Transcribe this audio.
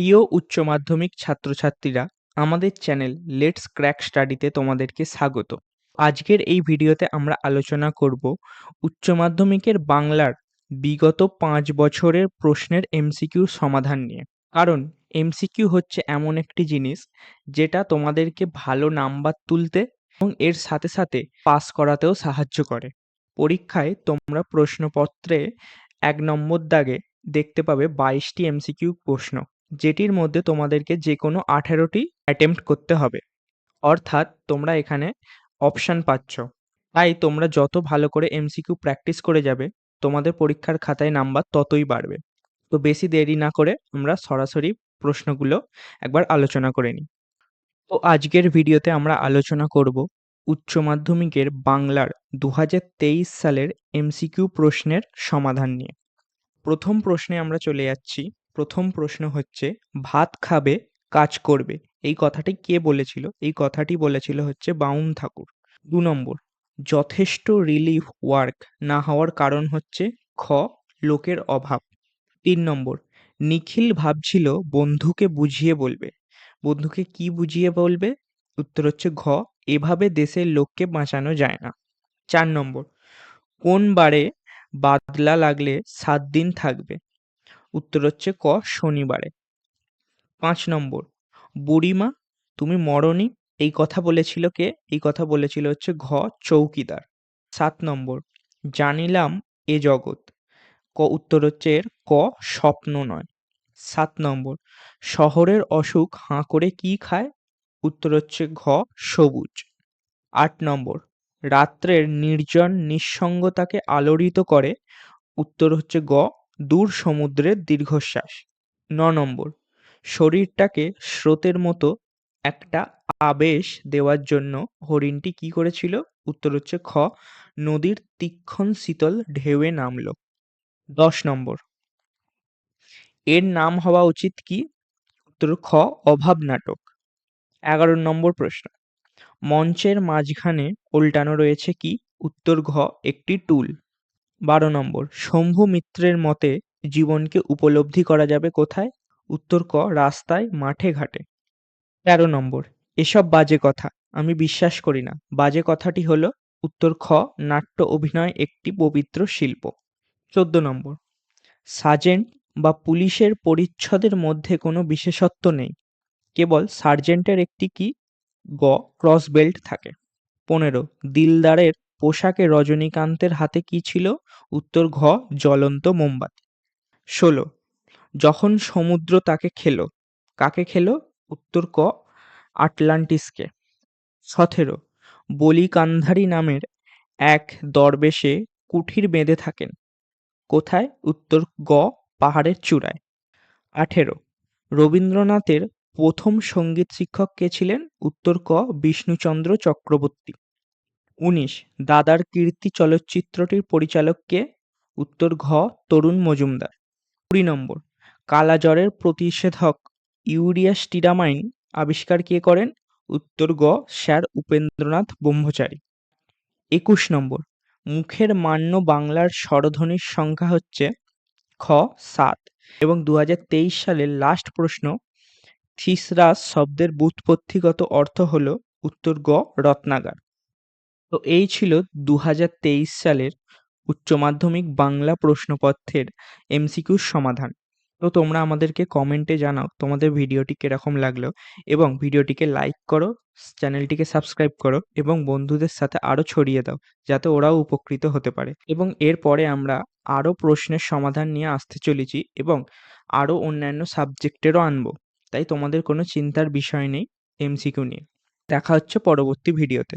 প্রিয় উচ্চ মাধ্যমিক ছাত্রছাত্রীরা, আমাদের চ্যানেল লেটস ক্র্যাক স্টাডিতে তোমাদেরকে স্বাগত। আজকের এই ভিডিওতে আমরা আলোচনা করব উচ্চ মাধ্যমিকের বাংলার বিগত পাঁচ বছরের প্রশ্নের এমসিকিউ সমাধান নিয়ে। কারণ এমসিকিউ হচ্ছে এমন একটি জিনিস যেটা তোমাদেরকে ভালো নাম্বার তুলতে এবং এর সাথে সাথে পাস করাতেও সাহায্য করে। পরীক্ষায় তোমরা প্রশ্নপত্রে এক নম্বর দাগে দেখতে পাবে বাইশটি এমসিকিউ প্রশ্ন। যেটির মধ্যে তোমাদেরকে যে কোনো আঠেরোটি অ্যাটেম্প্ট করতে হবে। অর্থাৎ তোমরা এখানে অপশান পাচ্ছ। তাই তোমরা যত ভালো করে এমসিকিউ প্র্যাকটিস করে যাবে, তোমাদের পরীক্ষার খাতায় নাম্বার ততই বাড়বে। তো বেশি দেরি না করে আমরা সরাসরি প্রশ্নগুলো একবার আলোচনা করে নিই। তো আজকের ভিডিওতে আমরা আলোচনা করব উচ্চ মাধ্যমিকের বাংলার দু হাজার তেইশ সালের এমসিকিউ প্রশ্নের সমাধান নিয়ে। প্রথম প্রশ্নে আমরা চলে যাচ্ছি প্রথম প্রশ্ন হচ্ছে, ভাত খাবে, কাজ করবে। এই কথাটি কে বলেছিল? এই কথাটি বলেছিল হচ্ছে বাউন ঠাকুর। দু নম্বর, যথেষ্ট রিলিফ ওয়ার্ক না হওয়ার কারণ হচ্ছে খ, লোকের অভাব। তিন নম্বর, নিখিল ভাবছিল বন্ধুকে বুঝিয়ে বলবে। বন্ধুকে কি বুঝিয়ে বলবে? উত্তর হচ্ছে ঘ, এভাবে দেশের লোককে বাঁচানো যায় না। চার নম্বর, কোন বারে বাদলা লাগলে সাত দিন থাকবে? উত্তর হচ্ছে ক, শনিবারে। পাঁচ নম্বর, বুড়িমা, তুমি মরনি, এই কথা বলেছিল কে? এই কথা বলেছিল হচ্ছে ঘ, চৌকিদার। সাত নম্বর, জানিলাম এ জগৎ। ক, উত্তর হচ্ছে এর, ক, স্বপ্ন নয়। সাত নম্বর, শহরের অসুখ হাঁ করে কি খায়? উত্তর হচ্ছে ঘ, সবুজ। আট নম্বর, রাত্রের নির্জন নিঃসঙ্গতাকে আলোড়িত করে। উত্তর হচ্ছে গ দূর সমুদ্রের দীর্ঘশ্বাস। ন নম্বর, শরীরটাকে স্রোতের মতো একটা আবেশ দেওয়ার জন্য হরিণটি কি করেছিল? উত্তর হচ্ছে খ, নদীর তীক্ষণ শীতল ঢেউয়ে নামল। দশ নম্বর, এর নাম হওয়া উচিত কি? উত্তর খ, অভাব নাটক। এগারো নম্বর প্রশ্ন, মঞ্চের মাঝখানে উল্টানো রয়েছে কি? উত্তর ঘ, একটি টুল। বারো নম্বর, শম্ভু মিত্রের মতে জীবনকে উপলব্ধি করা যাবে কোথায়? উত্তর ক, রাস্তায়, মাঠে, ঘাটে। তেরো নম্বর, এসব বাজে কথা, আমি বিশ্বাস করি না। বাজে কথাটি হলো, উত্তর খ, নাট্য অভিনয় একটি পবিত্র শিল্প। চোদ্দ নম্বর, সার্জেন্ট বা পুলিশের পরিচ্ছদের মধ্যে কোনো বিশেষত্ব নেই। কেবল সার্জেন্টের একটি কি? গ, ক্রস বেল্ট থাকে। পনেরো, দিলদারের পোশাকে রজনীকান্তের হাতে কি ছিল? উত্তর, ঘ, জ্বলন্ত মোমবাতি। ষোলো, যখন সমুদ্র তাকে খেলো। কাকে খেলো? উত্তর, ক, আটলান্টিসকে। সতেরো বলি কান্ধারি নামের এক দরবেশে কুঠির বেঁধে থাকেন। কোথায়? উত্তর, গ, পাহাড়ের চূড়ায়। আঠেরো, রবীন্দ্রনাথের প্রথম সংগীত শিক্ষক কে ছিলেন? উত্তর, ক, বিষ্ণুচন্দ্র চক্রবর্তী। উনিশ, দাদার কীর্তি চলচ্চিত্রটির পরিচালক কে? উত্তর, ঘ, তরুণ মজুমদার। কুড়ি নম্বর, কালাজ্বরের প্রতিষেধক ইউরিয়া স্টিরামাইন আবিষ্কার কে করেন? উত্তর, গ, স্যার উপেন্দ্রনাথ ব্রহ্মচারী। একুশ নম্বর, মুখের মান্য বাংলার স্বরধ্বনির সংখ্যা হচ্ছে খ, সাত এবং দু হাজার তেইশ সালের লাস্ট প্রশ্ন, থিসরাস শব্দের ব্যুৎপত্তিগত অর্থ হল উত্তর, গ, রত্নাগার। তো এই ছিল দু হাজার তেইশ সালের উচ্চ মাধ্যমিক বাংলা প্রশ্নপত্রের এমসিকিউর সমাধান। তো তোমরা আমাদেরকে কমেন্টে জানাও তোমাদের ভিডিওটি কীরকম লাগল এবং ভিডিওটিকে লাইক করো, চ্যানেলটিকে সাবস্ক্রাইব করো এবং বন্ধুদের সাথে আরও ছড়িয়ে দাও যাতে ওরাও উপকৃত হতে পারে। এবং এরপরে আমরা আরও প্রশ্নের সমাধান নিয়ে আসতে চলেছি এবং আরও অন্যান্য সাবজেক্টেরও আনব। তাই তোমাদের কোনো চিন্তার বিষয় নেই এমসিকিউ নিয়ে। দেখা হচ্ছে পরবর্তী ভিডিওতে।